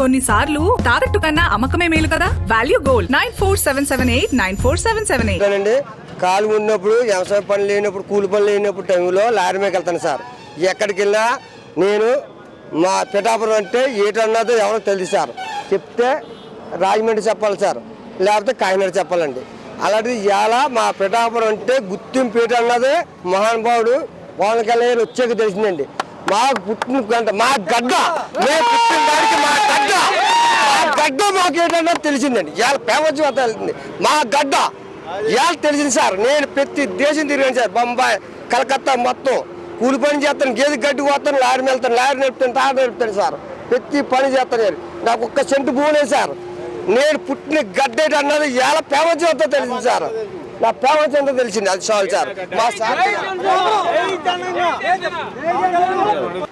కొన్నిసార్లు తాకట్టు కన్నా అమ్మకమే మేలు కదా? Value gold. Nine four seven seven eight nine four seven seven eight. అండి కాలు ఉన్నప్పుడు వ్యవసాయ పనులు లేనప్పుడు కూలి పనులు లేనప్పుడు టైంలో లారీ మీద వెళ్తాను సార్. ఎక్కడికి వెళ్ళినా నేను మా పిఠాపురం అంటే ఏటన్నదో ఎవరో తెలుసు సార్. చెప్తే రాజమండ్రి చెప్పాలి సార్. లేకపోతే కాకినాడ చెప్పాలండి. అలాంటిది ఇవాళ మా పిఠాపురం అంటే గుర్తింపు ఏటన్నదే మహానుభావుడు పవన్ కళ్యాణ్ వచ్చాక తెలిసిందండి. మా పుట్టిన గంట మా గడ్డ. మేము పుట్టిన దానికి మా గడ్డ. మా గడ్డ మాకు ఏంటన్నా తెలిసిందండి. ఇవాళ ప్రపంచం తెలిసింది మా గడ్డ. ఇవాళ తెలిసింది సార్ నేను ప్రతి దేశం తిరిగాను సార్. బొంబాయి కలకత్తా మొత్తం. కూలి పని చేస్తాను గేదె గడ్డి పోతాను లారీ వెళ్తాను లారీ నడుపుతాను తాడు నడుపుతాను సార్. ప్రతి పని చేస్తాను నేను. నాకు ఒక్క సెంటు భూమి సార్. నేను పుట్టిన గడ్డ అన్నది ఇవాళ ప్రపంచం అంతా తెలిసింది సార్. నా ప్రపంచం అంతా తెలిసింది అది చాలు సార్. మా సార్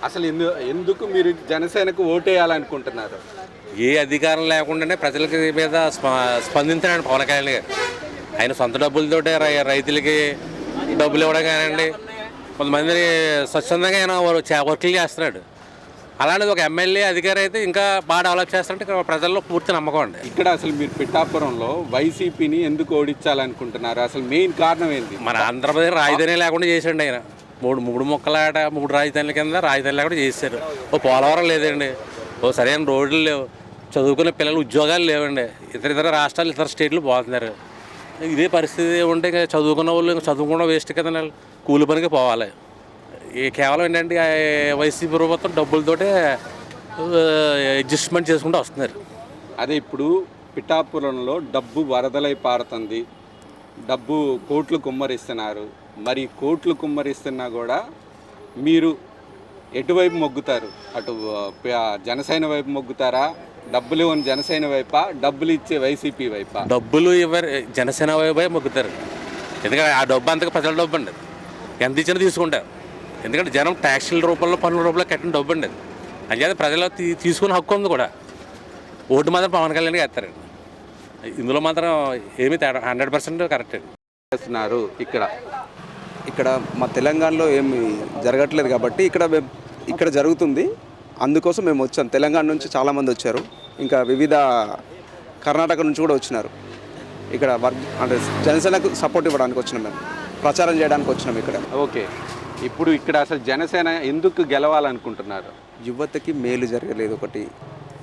అసలు ఎందు ఎందుకు మీరు జనసేనకు ఓటేయాలనుకుంటున్నారు? ఏ అధికారం లేకుండానే ప్రజలకి మీద స్ప- స్పందించాడు పవన్ కళ్యాణ్ గారు. ఆయన సొంత డబ్బులతోటే రై- రైతులకి డబ్బులు ఇవ్వడం కానివ్వండి కొంతమంది స్వచ్ఛందంగా ఆయన వర్- చే- వర్కులు చేస్తున్నాడు. అలాంటిది ఒక ఎమ్మెల్యే అధికారి అయితే ఇంకా బాగా డెవలప్ చేస్తారంటే ఇక్కడ ప్రజల్లో పూర్తి నమ్మకం అండి. ఇక్కడ అసలు మీరు పిఠాపురంలో వైసీపీని ఎందుకు ఓడించాలనుకుంటున్నారు? అసలు మెయిన్ కారణం ఏంటి? మన ఆంధ్రప్రదేశ్ రాజధాని లేకుండా చేసాడు ఆయన. మూడు మూడు మొక్కలాట మూడు రాజధానుల కింద రాజధాని లేకుండా చేశారు. ఓ పోలవరం లేదండి. ఓ సరైన రోడ్లు లేవు. చదువుకునే పిల్లలు ఉద్యోగాలు లేవండి. ఇతర ఇతర రాష్ట్రాలు ఇతర స్టేట్లు పోతున్నారు. ఇదే పరిస్థితి ఉంటే ఇంకా చదువుకున్న వాళ్ళు ఇంకా చదువుకున్న వేస్ట్ కదా కూలి పనికి పోవాలి. కేవలం ఏంటంటే వైసీపీ ప్రభుత్వం డబ్బులతోటే అడ్జస్ట్మెంట్ చేసుకుంటూ వస్తున్నారు. అదే ఇప్పుడు పిఠాపురంలో డబ్బు వరదలై పారుతుంది. డబ్బు కోట్లు కుమ్మరిస్తున్నారు. మరి కోట్లు కుమ్మరిస్తున్నా కూడా మీరు ఎటువైపు మొగ్గుతారు? అటు జనసేన వైపు మొగ్గుతారా? డబ్బులు ఇవ్వని జనసేన వైపా? డబ్బులు ఇచ్చే వైసీపీ వైపా? డబ్బులు ఇవ్వరు జనసేన వైపే మొగ్గుతారు. ఎందుకంటే ఆ డబ్బు అంతగా ప్రజల డబ్బు అండి. ఎంత ఇచ్చినా తీసుకుంటారు. ఎందుకంటే జనం ట్యాక్సీల రూపంలో పన్నుల రూపంలో కట్టిన డబ్బు అండి అది. అంచేత ప్రజలు తీ- తీసుకునే హక్కు ఉంది కూడా. ఓటు మాత్రం పవన్ కళ్యాణ్ వేస్తారండి ఇందులో మాత్రం ఏమీ తేడా హండ్రెడ్ పర్సెంట్ కరెక్ట్. చేస్తున్నారు ఇక్కడ. ఇక్కడ మా తెలంగాణలో ఏమి జరగట్లేదు కాబట్టి ఇక్కడ ఇక్కడ జరుగుతుంది. అందుకోసం మేము వచ్చాం. తెలంగాణ నుంచి చాలామంది వచ్చారు. ఇంకా వివిధ కర్ణాటక నుంచి కూడా వచ్చినారు. ఇక్కడ వర్క్ అంటే జనసేనకు సపోర్ట్ ఇవ్వడానికి వచ్చినాం మేము. ప్రచారం చేయడానికి వచ్చినాం ఇక్కడ. ఓకే. ఇప్పుడు ఇక్కడ అసలు జనసేన ఎందుకు గెలవాలనుకుంటున్నారు? యువతకి మేలు జరగలేదు ఒకటి.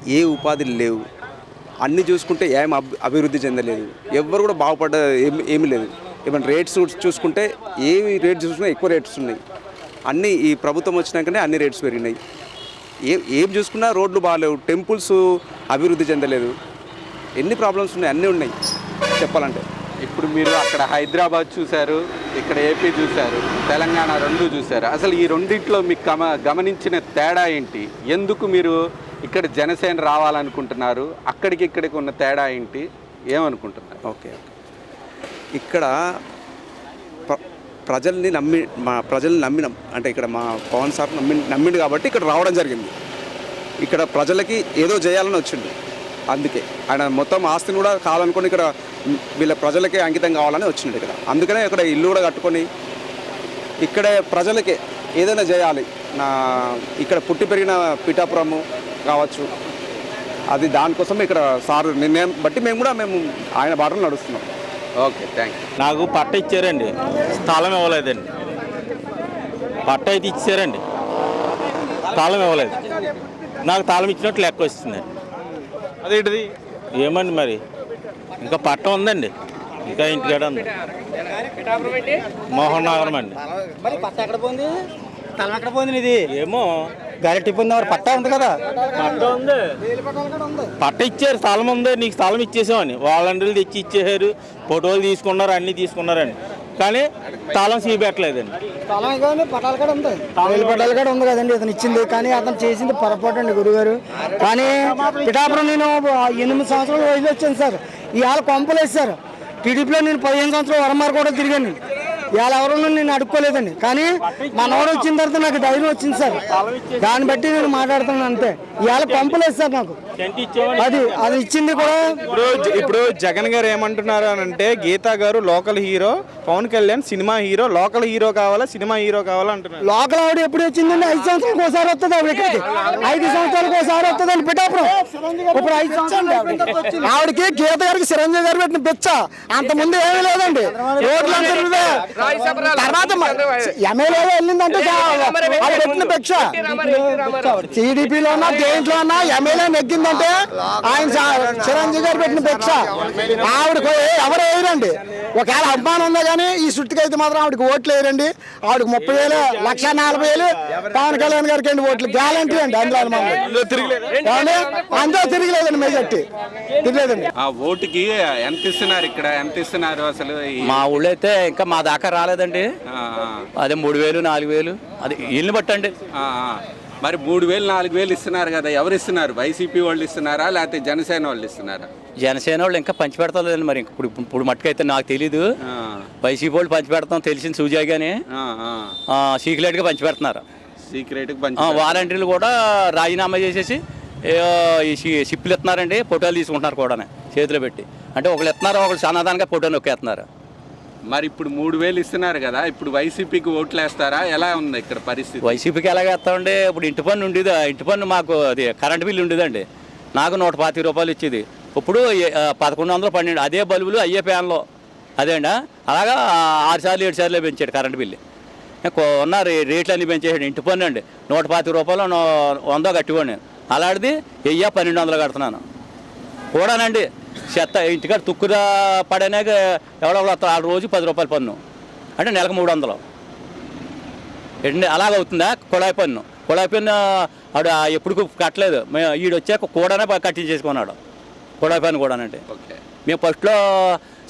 ఏ ఉపాధులు లేవు. అన్ని చూసుకుంటే ఏం అభివృద్ధి చెందలేదు. ఎవ్వరు కూడా బాగుపడ్డ ఏమి ఏమీ లేదు. ఏమైనా రేట్స్ చూసుకుంటే ఏమి రేట్స్ చూసుకున్నా ఎక్కువ రేట్స్ ఉన్నాయి. అన్నీ ఈ ప్రభుత్వం వచ్చినాకనే అన్ని రేట్స్ పెరిగినాయి. ఏ ఏం చూసుకున్నా రోడ్లు బాగాలేవు. టెంపుల్స్ అభివృద్ధి చెందలేదు. ఎన్ని ప్రాబ్లమ్స్ ఉన్నాయి? అన్నీ ఉన్నాయి. చెప్పాలంటే. ఇప్పుడు మీరు అక్కడ హైదరాబాద్ చూశారు ఇక్కడ ఏపీ చూశారు తెలంగాణ రెండు చూశారు. అసలు ఈ రెండింటిలో మీకు గమ గమనించిన తేడా ఏంటి? ఎందుకు మీరు ఇక్కడ జనసేన రావాలనుకుంటున్నారు? అక్కడికి ఇక్కడికి ఉన్న తేడా ఏంటి? ఏమనుకుంటున్నారు? ఓకే ఇక్కడ ప్ర- ప్రజల్ని నమ్మి మా ప్రజల్ని నమ్మినాం. అంటే ఇక్కడ మా పవన్ సార్ నమ్మి నమ్మిండు కాబట్టి ఇక్కడ రావడం జరిగింది. ఇక్కడ ప్రజలకి ఏదో చేయాలని వచ్చిండు. అందుకే. ఆయన మొత్తం ఆస్తిని కూడా కావాలనుకుని ఇక్కడ వీళ్ళ ప్రజలకే అంకితం కావాలని వచ్చిండు ఇక్కడ. అందుకనే ఇక్కడ ఇల్లు కూడా కట్టుకొని ఇక్కడే ప్రజలకే ఏదైనా చేయాలి. నా ఇక్కడ పుట్టి పెరిగిన పిఠాపురము కావచ్చు అది దానికోసం ఇక్కడ సార్ నిర్ణయం బట్టి మేము కూడా మేము ఆయన బాటలు నడుస్తున్నాం. Okay thank you. నాకు పట్ట ఇచ్చారండి. స్థలం ఇవ్వలేదండి. పట్ట అయితే ఇచ్చారండి. తాళం ఇవ్వలేదు. నాకు తాళం ఇచ్చినట్టు లెక్క వస్తుందండి అదేంటిది? ఏమండి మరి? ఇంకా పట్ట ఉందండి. ఇంకా ఇంటికాడ ఉంది. మోహన్ నగరం అండి. మరి పట్ట ఎక్కడ పోయింది? తలం ఎక్కడ పోయింది ఇది ఏమో. గాలి టిప్పింది మరి? పట్ట ఉంది కదా. పట్ట ఉంది. పట్ట ఇచ్చారు స్థలం ఉంది. నీకు స్థలం ఇచ్చేసామని. వాలంటీర్లు తెచ్చి ఇచ్చేసారు. ఫోటోలు తీసుకున్నారు అన్నీ తీసుకున్నారండి. కానీ తాళం సీపెట్టలేదండి తలం కదండి పట్టాల కాడ ఉంది. కాడ కదండి ఇతను ఇచ్చింది. కానీ అతను చేసింది పొరపాటు అండి గురుగారు. కానీ పిఠాపురం నేను ఎనిమిది సంవత్సరాల వయసులో వచ్చాను సార్. ఇవాళ కొంపలు వేస్తారు టీడీపీలో నేను పదిహేను సంవత్సరాలు వరమార్ కూడా తిరిగాను. ఇవాళ ఎవరు నేను అడుక్కోలేదండి. కానీ మనోడు వచ్చిన తర్వాత నాకు ధైర్యం వచ్చింది సార్. దాన్ని బట్టి నేను మాట్లాడుతున్నాను అంతే. ఇవాళ కొంపలు వేస్తారు నాకు అది అది ఇచ్చింది కూడా ఇప్పుడు ఇప్పుడు జగన్ గారు ఏమంటున్నారు అని అంటే గీతా గారు local hero Pawan Kalyan cinema hero local hero కావాలా సినిమా హీరో కావాలా అంటున్నారు. లోకల్ ఆవిడ ఎప్పుడు వచ్చిందండి? ఐదు సంవత్సరాలకు ఒకసారి వస్తుంది ఆవిడ ఇక్కడికి. ఐదు సంవత్సరాలకు ఒకసారి వస్తుందండి పిఠాపురం. ఇప్పుడు ఐదు సంవత్సరాలు ఆవిడకి గీత గారికి చిరంజీవి గారు పెట్టిన పిచ్చ. అంత ముందు ఏమీ లేదండి. తర్వాత ఎమ్మెల్యే వెళ్ళిందంటే పెట్టిన భిక్ష టీడీపీలో ఉన్నా దేంట్లో ఉన్నా ఎమ్మెల్యే నెగ్గిందంటే ఆయన చిరంజీవి గారు పెట్టిన భిక్ష. ఆవిడ ఎవరు వేయరండి? ఒకవేళ అభిమానం ఉందా కానీ ఈ సుట్టికి అయితే మాత్రం ఆవిడకి ఓట్లు వేయరండి. ఆవిడకి ముప్పై వేలు లక్ష నలభై వేలు పవన్ కళ్యాణ్ గారికి అండి ఓట్లు. గ్యారంటీ అండి అందులో? అందరూ తిరగలేదండి మెజార్టీ. తిరగలేదండి. ఆ ఓటుకి ఎంత ఇస్తున్నారు ఇక్కడ? ఎంత ఇస్తున్నారు అసలు మా ఊళ్ళో అయితే ఇంకా మా దాకా రాలేదండి. అదే మూడు వేలు నాలుగు వేలు. అది ఇల్లు బట్టండి. ఆ, ఆ. మరి మూడు వేలు నాలుగు వేలు ఇస్తున్నారు కదా ఎవరు ఇస్తున్నారు? వైసీపీ వాళ్ళు ఇస్తున్నారా లేకపోతే జనసేన వాళ్ళు ఇస్తున్నారా? జనసేన వాళ్ళు ఇంకా పంచి పెడతలేదండి మరి ఇప్పుడు ఇప్పుడు మట్టుకైతే నాకు తెలీదు. వైసీపీ వాళ్ళు పంచి పెడతాం సూజాగానే ఆ, ఆ. సీక్రెట్గా పంచి పెడుతున్నారు సీక్రెట్గా పంచి వాలంటీర్లు కూడా రాజీనామా చేసేసి షిప్పులు ఇస్తున్నారండి ఫోటోలు తీసుకుంటున్నారు కూడా చేతిలో పెట్టి. అంటే ఒకళ్ళు ఇస్తున్నారు ఒకళ్ళు సమాధానంగా ఫోటో నొక్కేస్తున్నారు. మరి ఇప్పుడు మూడు వేలు ఇస్తున్నారు కదా ఇప్పుడు వైసీపీకి ఓట్లు వేస్తారా ఎలా ఉంది ఇక్కడ పరిస్థితి? వైసీపీకి ఎలాగ వేస్తామండి ఇప్పుడు ఇంటి పన్ను ఉండేది? ఇంటి పన్ను మాకు అది కరెంట్ బిల్లు ఉండేదండి. నాకు నూట పాతిక రూపాయలు ఇచ్చేది. ఇప్పుడు పదకొండు వందలు పన్నెండు అదే బల్బులు అయ్యే ఫ్యాన్లో. అదేండా అలాగా ఆరు సార్లు ఏడు సార్లు పెంచాడు కరెంట్ బిల్లు. ఉన్న రేట్లు అన్నీ పెంచేసాడు. ఇంటి పన్ను అండి నూట పాతిక రూపాయలు వందో కట్టివ్వండి అలాంటిది వెయ్యి పన్నెండు వందలు కడుతున్నాను. కూడానండి చెత్త ఇంటికాడ తుక్కుదా పడనేక ఎవడో ఒకడు వస్తాడు. ఆ రోజు పది రూపాయల పన్ను. అంటే నెలకు మూడు వందలు. అలాగవుతుందా కుళాయి పన్ను. కుళాయి పన్ను ఆవిడ ఎప్పుడు కట్టలేదు. మేము ఈడు వచ్చాక కూడానే కట్టించేసుకున్నాడు కుళాయి పన్ను కూడానంటే ఓకే. మేము ఫస్ట్లో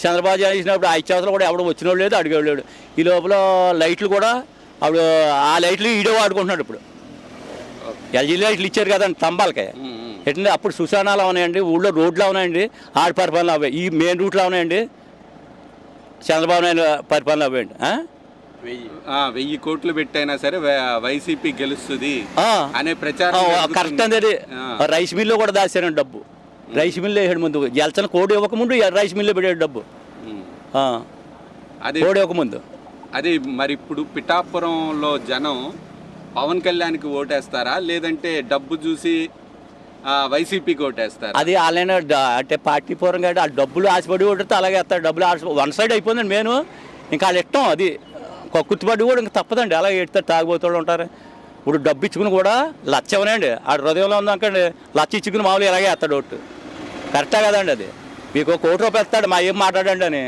చంద్రబాబు చేసినప్పుడు ఐదు చేతులు కూడా ఎవడు వచ్చినోడు లేదు అడిగేవాడు లేడు. ఈ లోపల లైట్లు కూడా అప్పుడు ఆ లైట్లు ఈడే వాడుకుంటున్నాడు ఇప్పుడు. ఎల్జీ లైట్లు ఇచ్చారు కదండి స్తంభాలకి. ఎట్లా అప్పుడు సుశానాలు ఉన్నాయండి ఊళ్ళో రోడ్లు ఉన్నాయండి ఆడి పరిపాలన అవ్వాయి ఈ మెయిన్ రూట్లో ఉన్నాయండి. చంద్రబాబు నాయుడు పరిపాలన అవ్వండి వెయ్యి కోట్లు పెట్టైనా సరే వైసీపీ గెలుస్తుంది అనే ప్రచారం కరెక్ట్. అనేది. రైస్ మిల్లో కూడా దాచారండి డబ్బు. రైస్ మిల్లో వేసాడు ముందు. గెలిచిన కోడి ఇవ్వకముందు రైస్ మిల్లో పెట్టాడు డబ్బు. అది కోడి ఇవ్వకముందు అది మరి ఇప్పుడు పిఠాపురంలో జనం పవన్ కళ్యాణ్కి ఓటేస్తారా? లేదంటే డబ్బు చూసి వైసీపీకి ఓటేస్తారు? అది అలానే అంటే పార్టీ పూర్వంగా ఆ డబ్బులు ఆశపడి ఓడితే అలాగే వేస్తాడు డబ్బులు ఆశ వన్ సైడ్ అయిపోయిందండి నేను ఇంకా వాళ్ళు ఇష్టం అది. కుత్తుపడి కూడా ఇంకా తప్పదండి. అలాగే ఎడతారు తాగిపోతాడు ఉంటారు. ఇప్పుడు డబ్బు ఇచ్చుకుని కూడా లచ్చ ఇవ్వనండి ఆ హృదయంలో ఉందనుకోండి లచ్చ ఇచ్చుకుని మామూలు ఇలాగే వేస్తాడు ఓటు. కరెక్టా కదండి అది. మీకు ఒక కోటి రూపాయలు ఇస్తాడు మా ఏం మాట్లాడండి అని.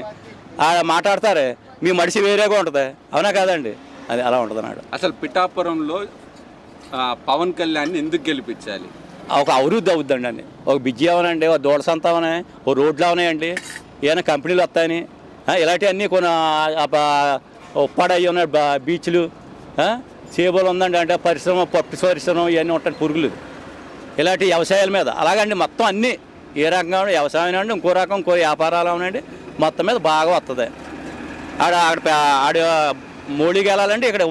మాట్లాడతారు మాట్లాడతారే. మీ మనిషి వేరేగా ఉంటుంది. అవునా కాదండి? అది అలా ఉంటుంది నాడు అసలు పిఠాపురంలో పవన్ కళ్యాణ్ని ఎందుకు గెలిపించాలి? ఒక అభివృద్ధి అవుద్దండి అండి ఒక బిజ్జి అవనండి ఒక దూడ సంత అవనాయి ఓ రోడ్లు అవనాయండి ఏమైనా కంపెనీలు వస్తాయని ఇలాంటివన్నీ కొన్ని ఉప్పాడ అయ్యి ఉన్నాయి బా- బీచ్లు చేపలు ఉందండి అంటే పరిశ్రమ పట్టు పరిశ్రమ ఇవన్నీ ఉంటాయి పురుగులు. ఇలాంటి వ్యవసాయాల మీద. అలాగండి మొత్తం అన్నీ. ఏ రకంగా వ్యవసాయం అండి ఇంకో రకం ఇంకో వ్యాపారాలు అవునండి మొత్తం మీద బాగా వస్తుంది ఆడ ఆడ ఆడ మోడీకి వెళ్ళాలంటే ఇక్కడ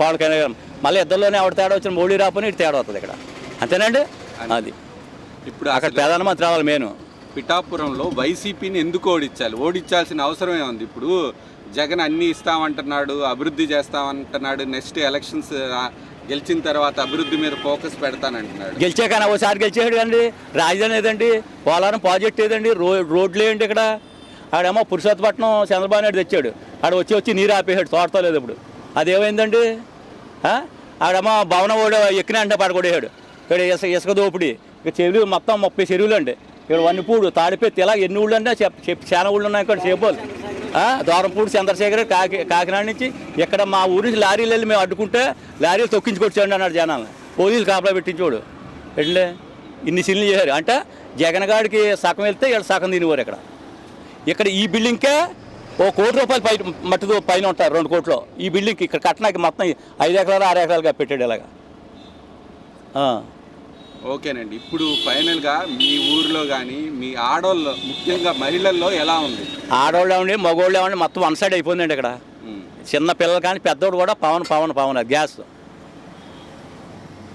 పవన్ కళ్యాణ్ మళ్ళీ ఇద్దరిలోనే ఆవిడ తేడా వచ్చిన మోడీ రాపని ఇటు తేడా వస్తుంది ఇక్కడ. అంతేనండి? అది. ఇప్పుడు అక్కడ ప్రధానమంత్రి రావాలి మెయిన్. పిఠాపురంలో వైసీపీని ఎందుకు ఓడించాలి? ఓడించాల్సిన అవసరమే ఉంది. ఇప్పుడు జగన్ అన్ని ఇస్తామంటున్నాడు అభివృద్ధి చేస్తామంటున్నాడు నెక్స్ట్ ఎలక్షన్స్ గెలిచిన తర్వాత అభివృద్ధి మీద ఫోకస్ పెడతానంటున్నాడు. గెలిచాక ఒకసారి గెలిచాడు కండి రాజధాని ఏదండి? పోలవరం ప్రాజెక్ట్ ఏదండి? రోడ్లు ఏంటి ఇక్కడ? ఆడేమో పురుషోత్తపట్నం చంద్రబాబు నాయుడు తెచ్చాడు. ఆడ వచ్చి వచ్చి నీరు ఆపేసాడు తోటతో లేదు ఇప్పుడు. అదేమైందండి? ఆ? ఆడేమో భవన ఓడి ఎక్కిన అంటే పడగొడేసాడు ఇక్కడ ఇసుక ఇసుక దోపిడి. ఇక చెరువులు మొత్తం ముప్పై చెరువులు అండి ఇక్కడ వన్నిపూడు తాడిపెత్తి ఇలా ఎన్ని ఊళ్ళు అంటే చెప్ చెప్ చాలా ఊళ్ళు ఉన్నాయి ఇక్కడ చేపోలు. దూరంపూడి చంద్రశేఖర్ కాకి కాకినాడ నుంచి ఇక్కడ మా ఊరి నుంచి లారీలు వెళ్ళి మేము అడ్డుకుంటే లారీలు తొక్కించుకొచ్చాడు అన్నాడు జనాలు. పోలీసులు కాపలా పెట్టించోడు ఎట్లే? ఇన్ని సీన్లు చేశారు. అంటే జగన్ గారికి సగం వెళ్తే ఇక్కడ సగం తినేవారు ఇక్కడ. ఇక్కడ ఈ బిల్డింగ్కే ఓ కోటి రూపాయలు పై మట్టితో పైన ఉంటారు రెండు కోట్లు. ఈ బిల్డింగ్కి ఇక్కడ కట్టడానికి మొత్తం ఐదు ఎకరాలు ఆరు ఎకరాలుగా పెట్టాడు ఇలాగా. ఓకేనండి. ఇప్పుడు ఫైనల్గా మీ ఊరిలో కానీ మీ ఆడోళ్ళు ముఖ్యంగా మహిళల్లో ఎలా ఉంది? ఆడవాళ్ళు ఏమండి మగవాళ్ళు ఏమండి మొత్తం వన్ సైడ్ అయిపోయిందండి ఇక్కడ. చిన్న పిల్లలు కానీ పెద్దోడు కూడా పవన్ పవన్ పవన్ గ్యాస్.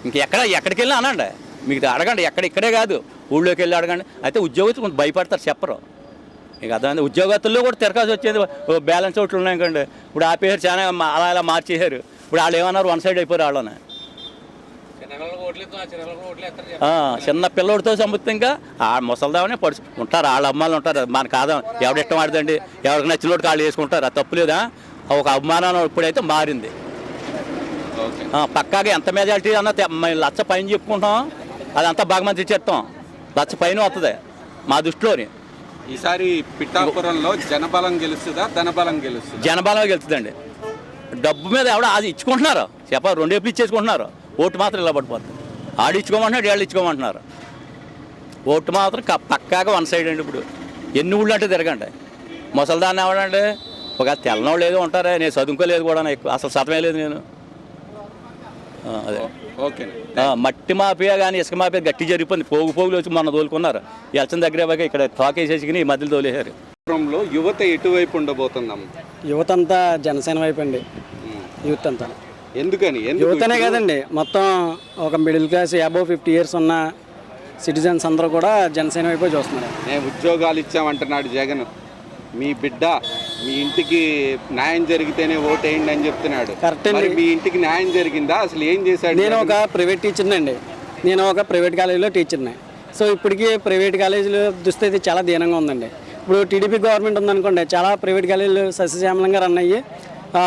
ఇంకెక్కడ ఎక్కడికి వెళ్ళినా అనండి. మీకు అడగండి ఎక్కడ ఇక్కడే కాదు. ఊళ్ళోకి వెళ్ళి అడగండి. అయితే ఉద్యోగస్తులు కొంచెం భయపడతారు చెప్పరు. ఇక అర్థమైంది. ఉద్యోగస్తుల్లో కూడా తిరగాల్సి వచ్చేది బ్యాలెన్స్ ఒకటి ఉన్నాయి కండి ఇప్పుడు ఆపేసారు చాలా అలా అలా మార్చేశారు. ఇప్పుడు వాళ్ళు ఏమన్నారు? వన్ సైడ్ అయిపోయారు వాళ్ళని. చిన్న పిల్లోడితో సముద్రంగా ఆ ముసలిదామనే పడుచు ఉంటారు. వాళ్ళ అమ్మాయిలు ఉంటారు. మన కాదా. ఎవడ ఇష్టం ఆడదండి ఎవరికి నచ్చినోడు కాళ్ళు వేసుకుంటారు. అది తప్పులేదా ఒక అవమానం ఇప్పుడైతే మారింది. పక్కాగా ఎంత మెజారిటీ అన్న లచ్చ పైన చెప్పుకుంటాం. అదంతా బాగా మంది చేస్తాం లచ్చ పైన వస్తుంది మా దృష్టిలోని. ఈసారి పిఠాపురంలో జనబలం గెలుస్తుందా ధనబలం గెలుస్తుంది? జనబలం గెలుస్తుందండి. డబ్బు మీద ఎవడ అది ఇచ్చుకుంటున్నారు? చెప్ప రెండేపు ఇచ్చేసుకుంటున్నారు? ఓటు మాత్రం ఇలా పడిపోతుంది ఆడు ఇచ్చుకోమంటున్నాడు వీళ్ళు ఇచ్చుకోమంటున్నారు. ఓటు మాత్రం పక్కాగా వన్ సైడ్ అండి ఇప్పుడు. ఎన్ని ఊళ్ళు అంటే తిరగండి. ముసలిదాన్ని ఎవడండి? ఒక తెల్లనోళ్ళు ఏదో ఉంటారే నేను చదువుకోలేదు కూడా ఎక్కువ. అసలు సతమే లేదు నేను. అదే. ఆ, మట్టి మాఫియా కానీ ఇసుక మాఫియా గట్టి జరిగిపోయింది. పోగు పోగులు వచ్చి మొన్న తోలుకున్నారు. ఎలక్షన్ దగ్గర ఇక్కడ తోకేసేసుకుని ఈ మధ్యలో తోలేశారు. యువత ఎటువైపు ఉండబోతుందమ్మ? యువత అంతా జనసేన వైపు అండి. యూత్ అంతా ఎందుకని? ఎందుకు యువతనే కదండి. మొత్తం ఒక middle class above fifty years ఉన్న సిటిజన్స్ అందరూ కూడా జనసేన వైపు చూస్తున్నారు. ఉద్యోగాలు ఇచ్చామంటున్నాడు జగన్. మీ బిడ్డ మీ ఇంటికి న్యాయం జరిగితేనే ఓటేయండి అని చెప్తున్నాడు. కరెక్ట్ మీ ఇంటికి న్యాయం జరిగిందా? అసలు ఏం చేశాడు? నేను? ఒక ప్రైవేట్ టీచర్ని అండి. నేను ఒక ప్రైవేట్ కాలేజీలో టీచర్ని. సో ఇప్పటికీ ప్రైవేట్ కాలేజీలో దుస్థితి చాలా దీనంగా ఉందండి. ఇప్పుడు టీడీపీ గవర్నమెంట్ ఉందనుకోండి చాలా ప్రైవేట్ కాలేజీలు సస్యశ్యామలంగా రన్ అయ్యి ఆ,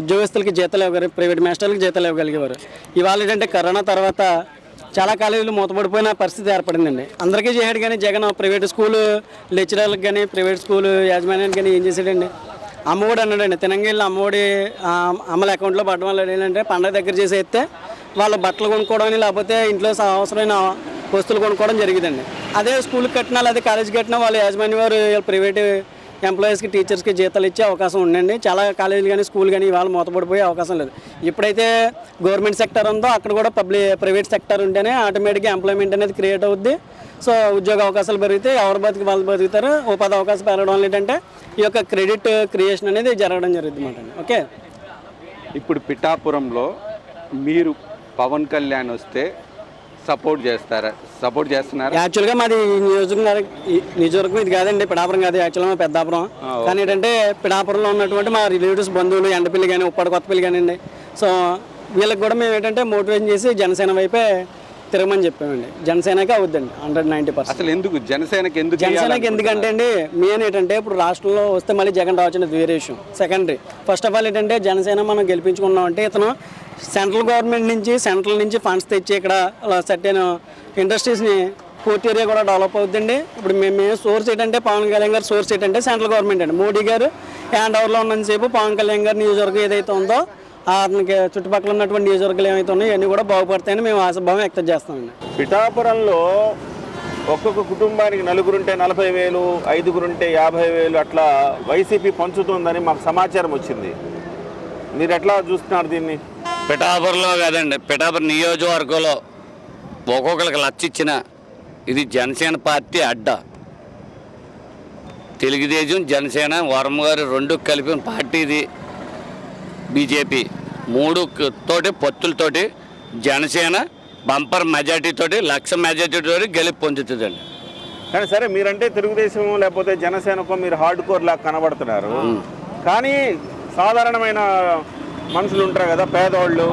ఉద్యోగస్తులకి జీతాలు ఇవ్వగలిగారు ప్రైవేట్ మాస్టర్లకు జీతాలు ఇవ్వగలిగేవారు. ఇవాళ ఏంటంటే కరోనా తర్వాత చాలా కాలేజీలు మూతపడిపోయిన పరిస్థితి ఏర్పడిందండి. అందరికీ చేయడు కానీ జగన్ ప్రైవేట్ స్కూల్ లెక్చరర్లకు కానీ ప్రైవేట్ స్కూల్ యాజమాన్యానికి కానీ ఏం చేశాడండి? అమ్మఒడి అన్నాడండి. తినంగిళ్ళు అమ్మఒడి అమ్మల అకౌంట్లో పడడం వల్ల ఏంటంటే పండగ దగ్గర చేసి అయితే వాళ్ళు బట్టలు కొనుక్కోవడం లేకపోతే ఇంట్లో అవసరమైన వస్తువులు కొనుక్కోవడం జరిగిందండి. అదే స్కూల్కి కట్టినా లేదా కాలేజీకి కట్టినా వాళ్ళ యాజమాన్య వారు ప్రైవేట్ ఎంప్లాయీస్కి టీచర్స్కి జీతాలు ఇచ్చే అవకాశం ఉండండి చాలా కాలేజీలు కానీ స్కూల్ కానీ ఇవాళ మూతపడిపోయే అవకాశం లేదు. ఎప్పుడైతే గవర్నమెంట్ సెక్టర్ ఉందో అక్కడ కూడా పబ్లిక్ ప్రైవేట్ సెక్టర్ ఉంటేనే ఆటోమేటిక్గా ఎంప్లాయ్మెంట్ అనేది క్రియేట్ అవుద్ది. సో ఉద్యోగ అవకాశాలు పెరిగితే ఎవరు బతికి వాళ్ళు బతుకుతారు. ఉపాధి అవకాశం పెరగడం ఏంటంటే ఈ యొక్క క్రెడిట్ క్రియేషన్ అనేది జరగడం జరుగుతుంది అనమాట ఓకే? ఇప్పుడు పిఠాపురంలో మీరు పవన్ కళ్యాణ్ వస్తే సపోర్ట్ చేస్తారా? సపోర్ట్ చేస్తున్నారా? యాక్చువల్గా మాది నియోజకవర్గం నియోజకవర్గం ఇది కాదండి పిడాపురం కాదు యాక్చువల్గా మా పెద్దాపురం. కానీ ఏంటంటే పిడాపురంలో ఉన్నటువంటి మా రిలేటివ్స్ బంధువులు ఎండపల్లి కానీ ఉప్పాడు కొత్తపల్లి కానివ్వండి. సో వీళ్ళకి కూడా మేము ఏంటంటే మోటివేషన్ చేసి జనసేన వైపే తిరగమని చెప్పామండి. జనసేనకే అవుద్దండి హండ్రెడ్ నైంటీ పర్సెంట్. అసలు ఎందుకు? జనసేనకి ఎందుకు జనసేనకి ఎందుకంటే అండి మెయిన్ ఏంటంటే ఇప్పుడు రాష్ట్రంలో వస్తే మళ్ళీ జగన్ రావచ్చు వేరే విషయం. సెకండరీ. ఫస్ట్ ఆఫ్ ఆల్ ఏంటంటే జనసేన మనం గెలిపించుకున్నాం అంటే ఇతను సెంట్రల్ గవర్నమెంట్ నుంచి సెంట్రల్ నుంచి ఫండ్స్ తెచ్చి ఇక్కడ సర్టెన్ ఇండస్ట్రీస్ని పూర్తి ఏరియా కూడా డెవలప్ అవుతుందండి ఇప్పుడు మేము సోర్స్ ఏంటంటే పవన్ కళ్యాణ్ గారు సోర్స్ ఏంటంటే సెంట్రల్ గవర్నమెంట్ అండి. మోడీ గారు హ్యాండ్ ఓవర్లో ఉన్నంతసేపు పవన్ కళ్యాణ్ గారి నియోజకవర్గం ఏదైతే ఉందో అతనికి చుట్టుపక్కల ఉన్నటువంటి నియోజకవర్గాలు ఏమైతే ఉన్నాయో ఇవన్నీ కూడా బాగుపడతాయని మేము ఆశాభావం వ్యక్తం చేస్తామండి. పిఠాపురంలో ఒక్కొక్క కుటుంబానికి నలుగురుంటే నలభై వేలు ఐదుగురుంటే యాభై వేలు అట్లా వైసీపీ పంచుతుందని మాకు సమాచారం వచ్చింది. మీరు ఎట్లా చూస్తున్నారు దీన్ని? పిఠాపురంలో కాదండి పిఠాపురం నియోజకవర్గంలో ఒక్కొక్కరికి లచ్చ ఇచ్చిన ఇది జనసేన పార్టీ అడ్డ. తెలుగుదేశం జనసేన వరమ గారు రెండు కలిపిన పార్టీ ఇది. బీజేపీ మూడు తోటి పొత్తులతోటి జనసేన బంపర్ మెజార్టీ తోటి లక్ష మెజార్టీ తోటి గెలుపు పొందుతుందండి. కానీ సరే మీరంటే తెలుగుదేశం లేకపోతే జనసేనకో మీరు హార్డ్ కోర్ లాగా కనబడుతున్నారు కానీ సాధారణమైన మనుషులు ఉంటారు కదా పేదవాళ్ళు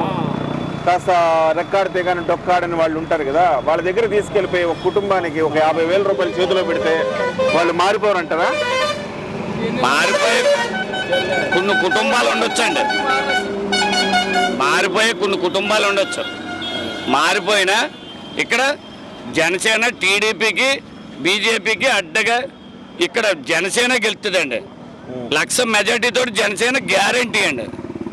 కాస్త రెక్కాడితే కానీ డొక్కాడని వాళ్ళు ఉంటారు కదా వాళ్ళ దగ్గర తీసుకెళ్ళిపోయి ఒక కుటుంబానికి ఒక యాభై వేల రూపాయలు చేతిలో పెడితే వాళ్ళు మారిపోరంటారా? మారిపోయి కొన్ని కుటుంబాలు ఉండొచ్చండి. మారిపోయి కొన్ని కుటుంబాలు ఉండొచ్చు. మారిపోయినా ఇక్కడ జనసేన టీడీపీకి బీజేపీకి అడ్డగా ఇక్కడ జనసేన గెలుతుందండి లక్ష మెజార్టీ తోటి జనసేన గ్యారంటీ అండి.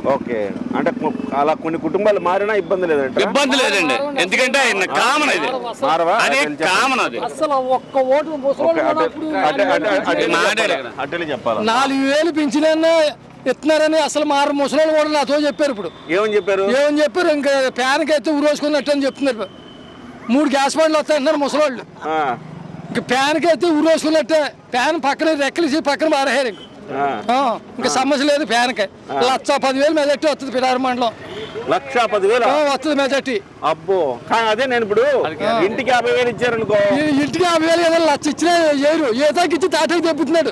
ఓకే. అంటే అలా కొన్ని కుటుంబాలు మారినా ఇబ్బంది లేదంట. ఇబ్బంది లేదండి. ఎందుకంటే ఆయన కామన్ అది. మారవా? అది కామన్ అది. అసలు ఒక్క ఓటు చెప్పాలా? నాలుగు వేలు పెంచినా ఇస్తున్నారని అసలు మారు ముసలోళ్ళు కూడా నాతో చెప్పారు ఇప్పుడు. ఏమని చెప్పారు? ఏమని చెప్పారు? ఇంకా ఫ్యాన్కి అయితే ఊరేసుకున్నట్టు అని చెప్తున్నారు మూడు గ్యాస్ బండ్లు వస్తాయన్నారు ముసలోళ్ళు. ఆ, ఇంకా ఫ్యాన్కి అయితే ఊరేసుకున్నట్టే. ఫ్యాన్ పక్కన రెక్కలేసి పక్కన మారేహారు ఇంక. ఇంకా సమస్య లేదు ఫ్యాన్కి లక్ష పదివేలు మెజార్టీ వస్తుంది పిడారు మండలం లక్ష పదివేలు వస్తుంది మెజార్టీ అబ్బో కానీ అదే నేను ఇప్పుడు ఇంటికి యాభై వేలు ఇచ్చారనుకో ఇంటికి యాభై వేలు ఏదో లక్ష ఇచ్చినా ఏరు ఏతాకి ఇచ్చి తాతకి చెప్పుతున్నాడు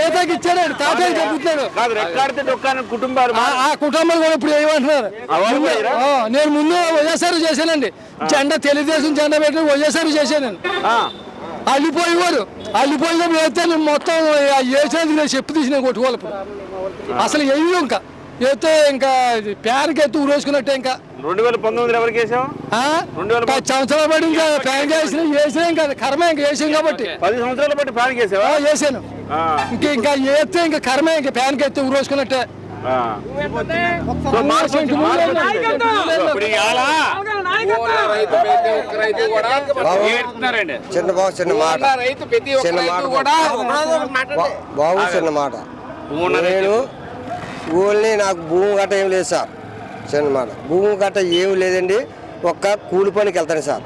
ఏతాకి ఇచ్చాడు చెప్పుతున్నాడు కాదు రెక్కాడితే డొక్కాని కుటుంబాలు ఆ- ఆ కుటుంబాలు కూడా ఇప్పుడు ఏమంటున్నారు నేను ముందు వైఎస్ఆర్ చేశానండి జెండా తెలుగుదేశం జెండా పెట్టి వైఎస్ఆర్ చేశాను ఆ, అల్లిపోయేవారు అల్లిపోయినప్పుడు వేస్తే నేను మొత్తం వేసేది నేను చెప్పు తీసి నేను కొట్టుకోవాలి అసలు వెయ్యి ఇంకా. వేస్తే ఇంకా ప్యాన్కి ఎత్తి ఊరేసుకున్నట్టే ఇంకా. రెండు వేల పంతొమ్మిదిలో ఎవరికి వేసాం పది సంవత్సరాలు పడి ఇంకా ప్యాన్ వేసిన వేసినా ఇంకా కర్మ ఇంకా వేసాం కాబట్టి. పది సంవత్సరాల బట్టి ఫ్యాన్ వేసావా ఆ, వేసాను ఇంక ఇంకా వేస్తే ఇంకా కర్మే ఇంకా ప్యాన్కి ఎత్తి ఊరేసుకున్నట్టే. చిన్న బాబు చిన్న మాట. చిన్న మాట బాబు చిన్న మాట. నేను ఊళ్ళని నాకు భూమి గట్ట ఏం లేదు సార్. చిన్న మాట. భూమి గట్ట ఏం లేదండి. ఒక్క కూలి పనికి వెళ్తాను సార్.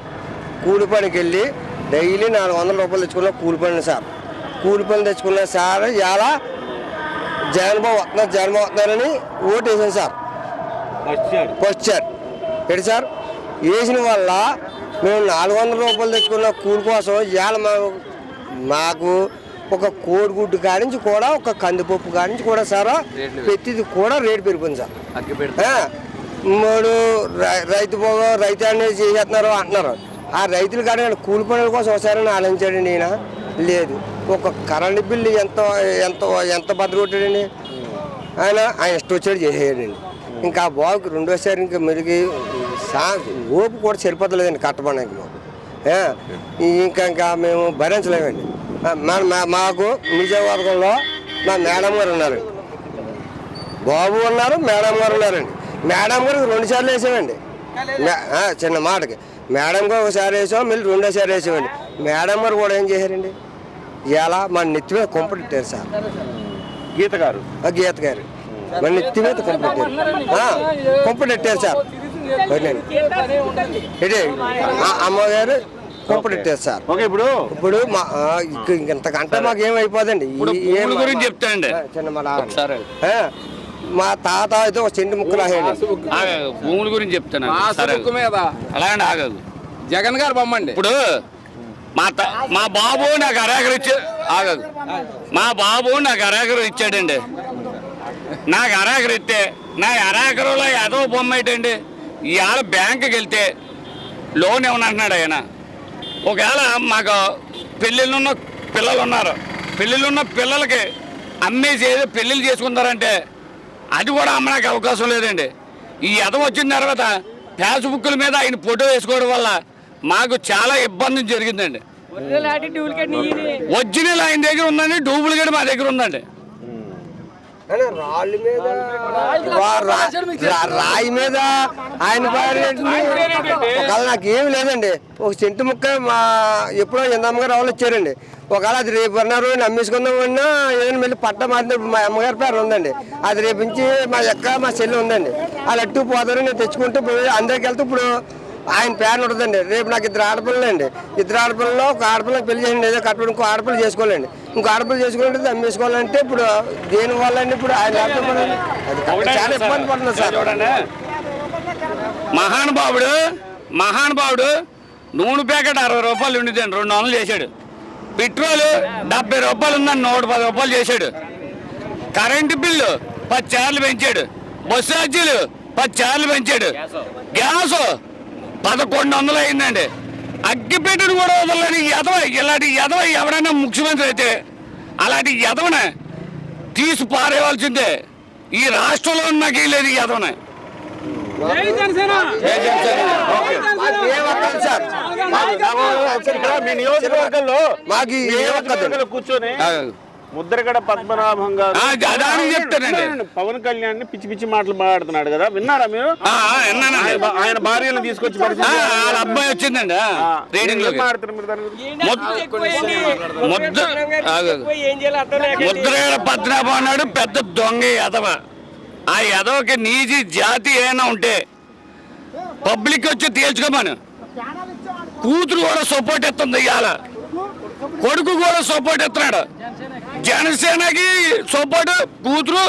కూలి పనికి వెళ్ళి డైలీ నాలుగు వందల రూపాయలు తెచ్చుకున్న కూలి పని సార్. కూలి పని తెచ్చుకున్న సార్ ఇలా జగన్బాబు వస్తున్నారు జగన్బాబు వస్తున్నారని ఓటు వేసాను సార్. వచ్చారు ఏంటి సార్? వేసిన వల్ల మేము నాలుగు వందల రూపాయలు తెచ్చుకున్న కూలి కోసం ఇవాళ మా మాకు ఒక కోడిగుడ్డు కాడించి కూడా ఒక కందిపప్పు కాడించి కూడా సార్ ప్రతిది కూడా రేటు పెరిగిపోయింది సార్. మూడు రైతు పోగ రైతు అనేది చేసేస్తున్నారు అంటున్నారు. ఆ రైతులు కానీ కూలి పనుల కోసం ఒకసారి ఆలోచించాడు ఈయన లేదు. ఒక కరెంట్ బిల్లు ఎంత ఎంత ఎంత బద్దలు ఆయన ఆయన ఇష్టం వచ్చాడు ఇంకా ఆ బాబుకి రెండోసారి ఇంకా మెరుగు సా ఓపు కూడా సరిపోతలేదండి కట్టబడానికి మాకు. ఇంకా ఇంకా మేము భరించలేమండి. మా మాకు నిజవర్గంలో మా మేడం గారు ఉన్నారు. బాబు ఉన్నారు మేడం గారు ఉన్నారండి. మేడం గారికి రెండు సార్లు వేసామండి. మే- చిన్న మాటకి. మేడం గారు ఒకసారి వేసాం మళ్ళీ రెండోసారి వేసామండి. మేడం గారు కూడా ఏం చేశారండి? ఇలా మా నెత్తి మీద కొంపటెట్టారు సార్. గీత గారు. ఆ గీత గారు. మన నెత్తి మీద కొంపటెట్టారు కొంపటెట్టారు సార్. ఇదే అమ్మగారు కొంపటెట్టారు సార్. ఓకే ఇప్పుడు? ఇప్పుడు మా ఇంతకంటే మాకు ఏమైపోదండి గురించి చెప్తానండి. ఆ, చిన్న మా తాత అయితే ఒక చెండు ముక్క రాయండి ఆగదు. భూముల గురించి చెప్తాను సరే. మీద. అలాగండి ఆగదు. జగన్ గారు బొమ్మండి. ఇప్పుడు మా త- మా బాబు నాకు అరాకరు ఇచ్చా ఆగదు మా బాబు నాకు అరాకరు ఇచ్చాడండి. నాకు అరాకరు ఇస్తే నా అరాకరులో ఏదో బొమ్మ ఏంటండి ఇవాళ బ్యాంకుకి వెళ్తే లోన్ ఏమని ఆయన. ఒకవేళ మాకు పెళ్ళిళ్ళున్న పిల్లలు ఉన్నారు పెళ్ళిళ్ళున్న పిల్లలకి అమ్మేసి ఏదో పెళ్ళిళ్ళు చేసుకుంటారంటే అది కూడా అమ్మడానికి అవకాశం లేదండి. ఈ ఎదవ వచ్చిన తర్వాత ఫేస్బుక్ల మీద ఆయన ఫోటో వేసుకోవడం వల్ల మాకు చాలా ఇబ్బంది జరిగిందండి. ఒరిజినల్ ఆయన దగ్గర ఉందండి డూప్లికేట్ మా దగ్గర ఉందండి. రాయి మీద ఆయన ఒకవేళ నాకు ఏమి లేదండి. ఒక చెంటు ముక్క మా ఎప్పుడో ఎందమ్మగారు వాళ్ళు ఇచ్చారండి. ఒకవేళ అది రేపు అన్నారు నమ్మేసుకుందాం అన్నా ఏదైనా మళ్ళీ పట్ట మారిన మా అమ్మగారి పేరు ఉందండి. అది రేపు నుంచి మా యొక్క మా చెల్లి ఉందండి. వాళ్ళు అట్టు పోతారు నేను తెచ్చుకుంటూ పోయి అందరికి వెళ్తే ఇప్పుడు ఆయన పేరు ఉంటుందండి. రేపు నాకు ఇద్దరు ఆడపిల్లలు అండి. ఇద్దరు ఆడపిల్లలో ఒక ఆడపిల్లకి పెళ్ళి చేయండి ఏదో కట్టుబడి ఇంకో ఆడపిల్ల చేసుకోవాలండి. ఇంకో ఆడపిల్ల చేసుకోవాలంటే అమ్మేసుకోవాలంటే ఇప్పుడు దేని వల్ల అండి ఇప్పుడు ఆయన చాలా ఇబ్బంది పడుతుంది సార్. మహానుభావుడు మహానుభావుడు నూనె ప్యాకెట్ అరవై రూపాయలు ఉండిద్దండి. రెండు వందలు చేశాడు. పెట్రోల్ డెబ్బై రూపాయలు ఉందని నూట పది రూపాయలు చేశాడు. కరెంటు బిల్లు పది చార్లు పెంచాడు. బస్సు ఛార్జీలు పది చార్లు పెంచాడు. గ్యాస్ పదకొండు వందలు అయిందండి. అగ్గిపెట్టెను కూడా వదలని ఎదవ ఇలాంటి ఎదవ ఎవరైనా ముఖ్యమంత్రి అయితే అలాంటి ఎదవన తీసి పారేయవలసిందే. ఈ రాష్ట్రంలో నాకు లేదు ఈ ఎదవనే మాకు ఏ ఒక్కదు సార్? ఇక్కడ మీ నియోజకవర్గంలో మాకు మీ ఏ ఒక్కదు నియోజకవర్గంలో కూర్చొని ముద్రగడ పద్మనాభం గారు. పవన్ కళ్యాణ్ని పిచ్చి పిచ్చి మాటలు మాట్లాడుతున్నాడు కదా. విన్నారా మీరు. ఆయన భార్యను తీసుకొచ్చి అబ్బాయి వచ్చిందండి. ముద్రగడ పద్మనాభం అన్నాడు పెద్ద దొంగ ఎదవ ఆ ఎదవకి నీజి జాతి ఏమైనా ఉంటే పబ్లిక్ వచ్చి తేల్చుకోమను. కూతురు కూడా సపోర్ట్ ఇస్తుంది ఇవాళ. కొడుకు కూడా సపోర్ట్ ఇస్తున్నాడు. జనసేనకి సపోర్ట్ కూతురు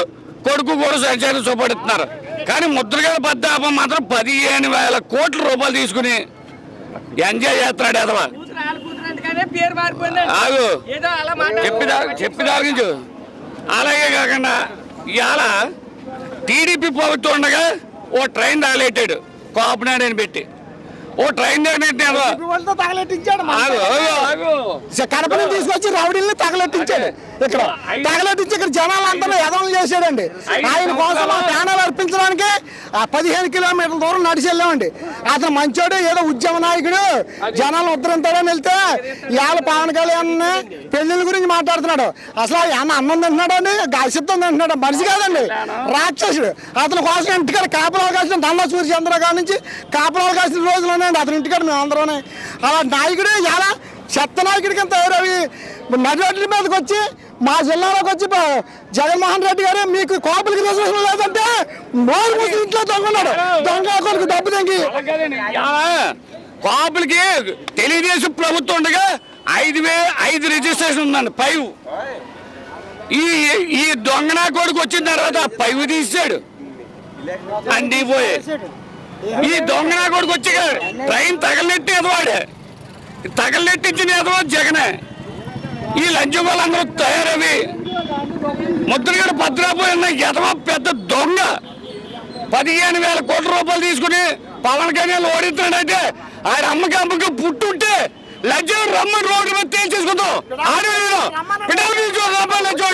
కొడుకు కూడా సంచారం చూపడుతున్నారు కానీ ముద్రగడ పద్దాపం మాత్రం పదిహేను వేల కోట్ల రూపాయలు తీసుకుని ఎంజాయ్ చేస్తున్నాడు ఎదవా. ఆగు. చెప్పిదా చెప్పిదాగించు అలాగే కాకుండా ఇవాళ టీడీపీ ప్రభుత్వం ఉండగా ఓ ట్రైన్ తగలెట్టాడు కోపనాడు అని పెట్టి. ఓ ట్రైన్ కడపని తీసుకొచ్చి రౌడీల్ని తగలెట్టించాడు. ఇక్కడ తగలెట్టించి ఇక్కడ జనాలందరూ ఎదవలు చేశాడండి. ఆయన కోసం ఆ ప్యానల్ అర్పించడానికి ఆ పదిహేను కిలోమీటర్ల దూరం నడిచి వెళ్ళామండి. అతను మంచోడు ఏదో ఉద్యమ నాయకుడు. జనాలు ఉద్ధరింతాడని వెళ్తే ఇవాళ పవన్ కళ్యాణ్ పెళ్ళిళ్ళ గురించి మాట్లాడుతున్నాడు. అసలు ఆయన అన్నం తింటున్నాడు అండి? గాసిప్తం తింటున్నాడు? మనిషి కాదండి. రాక్షసుడు. అతని కోసం ఇంటికాడ కాపలాలు కాసిన దండ సూర్య చంద్రగారి నుంచి కాపలాలు కాసిన రోజులు ఉన్నాయండి అతని ఇంటికాడ మేము అందరం అలా నాయకుడే ఎలా చెత్త నాయకుడి కింద తయారవి నడి మీదకి వచ్చి మా జిల్లాలోకి వచ్చి జగన్మోహన్ రెడ్డి గారు మీకు కోపలికి రిజర్వేషన్ లేదంటే మోరు మూసి ఇంట్లో దొంగన్నాడు. దొంగ అకౌంట్కి డబ్బు దొంగి. కాపులకి తెలుగుదేశం ప్రభుత్వం ఉండగా ఐదు వే ఐదు రిజిస్ట్రేషన్ ఉందండి ఫైవ్ ఈ ఈ దొంగనా కొడుకు వచ్చిన తర్వాత ఫైవ్ తీసాడు. అన్ని ఈ దొంగనా కొడుకు వచ్చి ట్రైన్ తగలెట్టి ఎదవాడే. తగలెట్టించిన ఎదవా జగనే. ఈ లంచం వాళ్ళందరూ తయారవి. ముద్రగడ భద్రాపోయిన ఎదవ పెద్ద దొంగ. పదిహేను వేల కోట్ల రూపాయలు తీసుకుని పవన్ కళ్యాణ్ ఓడిస్తున్నాడంటే ఆయన అమ్మకి అమ్మకి పుట్టుంటే లజ్జ రమ్మని రోడ్డు మీద తేల్చేసుకుందాం. ఆడే రూపాయలు లజ్జ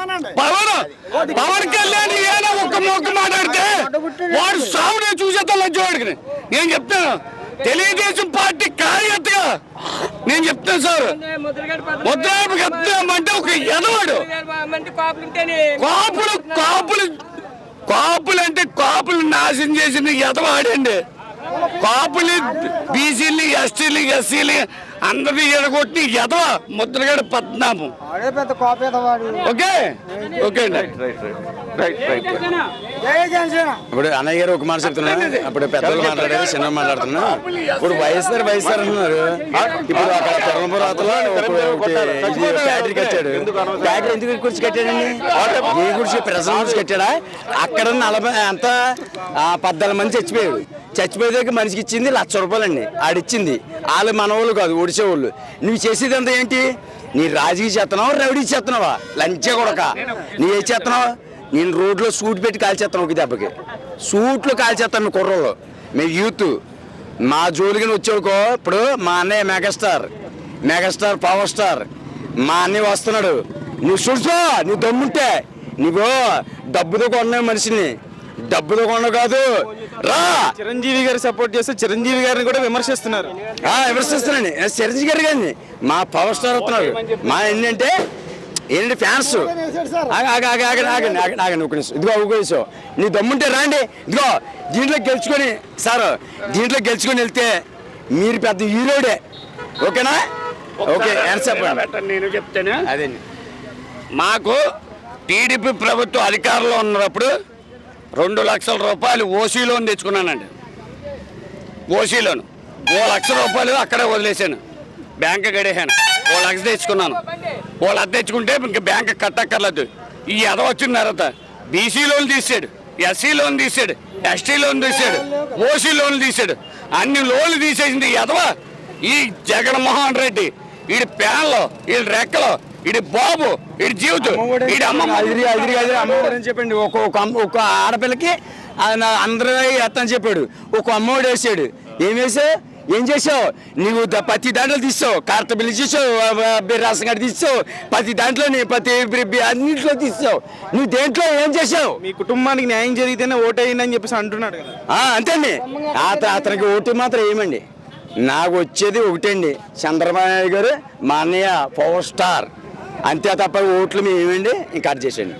పవన్ పవన్ కళ్యాణ్ ఏదో ఒక్క మొక్క మాట్లాడితే వాడు సావునే చూసేస్తా లజ్జ ఓడికి నేను చెప్తాను. తెలుగుదేశం పార్టీ కార్యకర్తగా నేను చెప్తాను సార్. ముద్రాపు చెప్తామంటే ఒక ఎదవాడు. కాపులు కాపులు కాపులు అంటే కాపులు నాశనం చేసిన ఎదవాడండి. కాపులు బీసీలు ఎస్టీలు ఎస్సీలు అందరినీ ఎడగొట్టి ఎదవ ముద్రగడ పద్నామం. అదే పెద్ద కోపేదవాడు ఓకే? ఓకే అండి. జై జనసేన. ఇప్పుడు అన్నయ్య గారు ఒక మాట చెప్తున్నా. అప్పుడు పెద్దలు మాట్లాడారు చిన్న మాట్లాడుతున్నా. ఇప్పుడు వైఎస్ఆర్ వైఎస్ఆర్ అంటున్నారు ఇప్పుడు అక్కడ తిరుమపురాతలో ఫ్యాక్టరీ కట్టాడు. ఫ్యాక్టరీ ఎందుకు గురించి కట్టాడండి ఏ గురించి ప్రజల గురించి కట్టాడా? అక్కడ నలభై అంత పద్నాలుగు మంది చచ్చిపోయాడు చచ్చిపోయేదాకా మనిషికి ఇచ్చింది లక్ష రూపాయలండి. ఆడిచ్చింది. వాళ్ళు మనవాళ్ళు కాదు ఒడిసే వాళ్ళు నువ్వు చేసేది అంతా ఏంటి? నీ రాజకీయ చేస్తున్నావు రౌడీ చేస్తున్నావా లంచే కొడక. నీ ఏ చేస్తున్నావు నేను రోడ్లో సూట్ పెట్టి కాల్చేస్తాను ఒక దెబ్బకి. సూట్లు కాల్చేస్తాను మీ కుర్రోళ్ళు. మీ యూత్. మా జోలికి వచ్చాడుకో ఇప్పుడు మా అన్నయ్య మెగాస్టార్. Megastar power star. మా అన్నయ్య వస్తున్నాడు. నువ్వు చూడుచో నువ్వు దమ్ముంటే. నువ్వు డబ్బుతో కొన్న మనిషిని. డబ్బుతో కొన్న కాదు. రా. చిరంజీవి గారు సపోర్ట్ చేస్తే చిరంజీవి గారిని కూడా విమర్శిస్తున్నారు. ఆ, విమర్శిస్తున్నానండి చిరంజీవి గారు కానీ మా పవర్ స్టార్ వస్తున్నాడు. మా ఏంటంటే ఏంటంటే ఫ్యాన్స్? ఆగండి ఒక నిమిషం. ఇదిగో నిమిషం. నీ దమ్ముంటే రాండి. ఇదిగో దీంట్లో గెలుచుకొని సార్ దీంట్లో గెలుచుకొని వెళ్తే మీరు పెద్ద హీరోడే. ఓకేనా? ఓకే నేను చెప్తాను. అదే మాకు టీడీపీ ప్రభుత్వం అధికారంలో ఉన్నప్పుడు రెండు లక్షల రూపాయలు ఓసీ లోన్ తెచ్చుకున్నానండి. OC loan. ఓ లక్ష రూపాయలు అక్కడే వదిలేశాను. బ్యాంక్ గడేసాను ఓ లక్ష తెచ్చుకున్నాను. ఓ లక్ష తెచ్చుకుంటే ఇంక బ్యాంక్ కట్టక్కర్లేదు. ఈ ఎద వచ్చిన తర్వాత బీసీ లోన్ తీసాడు ఎస్సీ లోన్ తీసాడు ఎస్టీ లోన్ తీసాడు ఓసీ లోన్ తీసాడు. అన్ని లోన్లు తీసేసింది ఈ ఎదవ ఈ జగన్మోహన్ రెడ్డి. వీడి ప్యాన్లో వీడి రెక్కలో వీడి బాబు వీడి జీవితం. అమ్మమ్మ అదిరి అదిరి అదిరి అమ్మఒడి అని చెప్పండి ఒక ఒక ఆడపిల్లకి ఆయన అందరూ ఎత్తని చెప్పాడు. ఒక అమ్మఒడి వేసాడు. ఏం వేసావు? ఏం చేసావు? నువ్వు ద- ప్రతి దాంట్లో తీసావు కార్త బిల్లు తీసావు రేషన్ కార్డు తీసావు ప్రతి దాంట్లో ప్రతి అన్నింటిలో తీసావు నువ్వు దేంట్లో ఏం చేసావు? మీ కుటుంబానికి న్యాయం జరిగితేనే ఓటేయండి చెప్పేసి అంటున్నాడు కదా. ఆ, అంతేండి. అత- అతనికి ఓటు మాత్రం ఏమండి? నాకు వచ్చేది ఒకటండి. చంద్రబాబు నాయుడు గారు మా అన్నయ్య పవర్ స్టార్. అంతే తప్ప ఓట్లు మేము ఏమండి ఇంకా కట్ చేసేయండి.